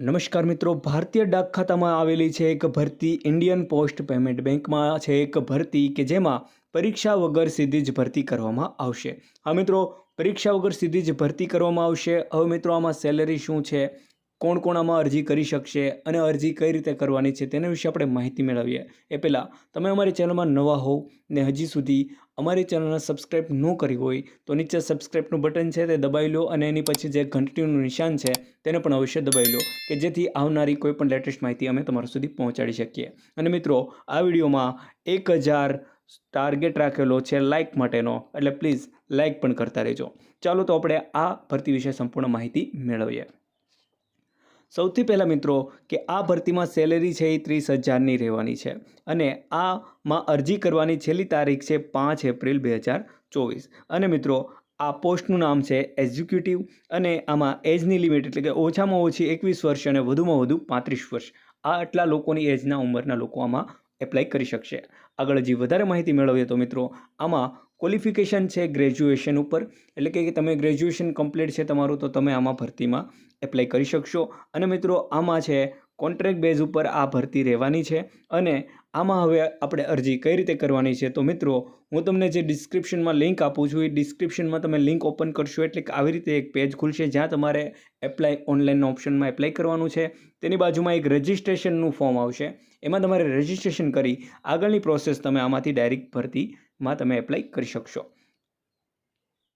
નમસ્કાર મિત્રો, ભારતીય ડાક ખાતામાં આવેલી છે એક ભરતી ઇન્ડિયન પોસ્ટ પેમેન્ટ બેંકમાં છે એક ભરતી કે જેમાં પરીક્ષા વગર સીધી જ ભરતી કરવામાં આવશે. હા મિત્રો, પરીક્ષા વગર સીધી જ ભરતી કરવામાં આવશે. હવે મિત્રો, આમાં સેલરી શું છે? કોણ કોણ આમાં અરજી કરી શકશે અને અરજી કઈ રીતે કરવાની છે તેના વિશે આપણે માહિતી મેળવીએ. એ પહેલાં, તમે અમારી ચેનલમાં નવા હોવ ને હજી સુધી અમારી ચેનલને સબસ્ક્રાઈબ ન કરી હોય, તો નીચે સબસ્ક્રાઈબનું બટન છે તે દબાવી લો અને એની પછી જે ઘંટડીનું નિશાન છે તેને પણ અવશ્ય દબાવી લો કે જેથી આવનારી કોઈપણ લેટેસ્ટ માહિતી અમે તમારા સુધી પહોંચાડી શકીએ. અને મિત્રો, આ વિડીયોમાં એક હજાર ટાર્ગેટ રાખેલો છે લાઇક માટેનો, એટલે પ્લીઝ લાઇક પણ કરતા રહેજો. ચાલો તો આપણે આ ભરતી વિશે સંપૂર્ણ માહિતી મેળવીએ. સૌથી પહેલાં મિત્રો કે આ ભરતીમાં સેલેરી છે એ ત્રીસ હજારની રહેવાની છે અને આમાં અરજી કરવાની છેલ્લી તારીખ છે પાંચ એપ્રિલ બે હજાર ચોવીસ. અને મિત્રો, આ પોસ્ટનું નામ છે એક્ઝિક્યુટિવ અને આમાં એજની લિમિટ એટલે કે ઓછામાં ઓછી એકવીસ વર્ષ અને વધુમાં વધુ પાંત્રીસ વર્ષ. આ આટલા લોકોની એજના ઉંમરના લોકો આમાં એપ્લાય કરી શકશે. આગળ હજી વધારે માહિતી મેળવીએ તો મિત્રો, આમાં ક્વોલિફિકેશન છે ગ્રેજ્યુએશન ઉપર. એટલે કે તમે ગ્રેજ્યુએશન કમ્પ્લીટ છે તમારું, તો તમે આમાં ભરતીમાં એપ્લાય કરી શકશો. અને મિત્રો, આમાં છે કોન્ટ્રાક્ટ બેઝ ઉપર આ ભરતી રહેવાની છે અને આમાં હવે આપણે અરજી કઈ રીતે કરવાની છે? તો મિત્રો, હું તમને જે ડિસ્ક્રિપ્શનમાં લિંક આપું છું, એ ડિસ્ક્રિપ્શનમાં તમે લિંક ઓપન કરશો એટલે આવી રીતે એક પેજ ખુલશે જ્યાં તમારે એપ્લાય ઓનલાઈન ઓપ્શનમાં એપ્લાય કરવાનું છે. તેની બાજુમાં એક રજિસ્ટ્રેશનનું ફોર્મ આવશે. એમાં તમારે રજિસ્ટ્રેશન કરી આગળની પ્રોસેસ તમે આમાંથી ડાયરેક્ટ ભરતીમાં તમે એપ્લાય કરી શકશો.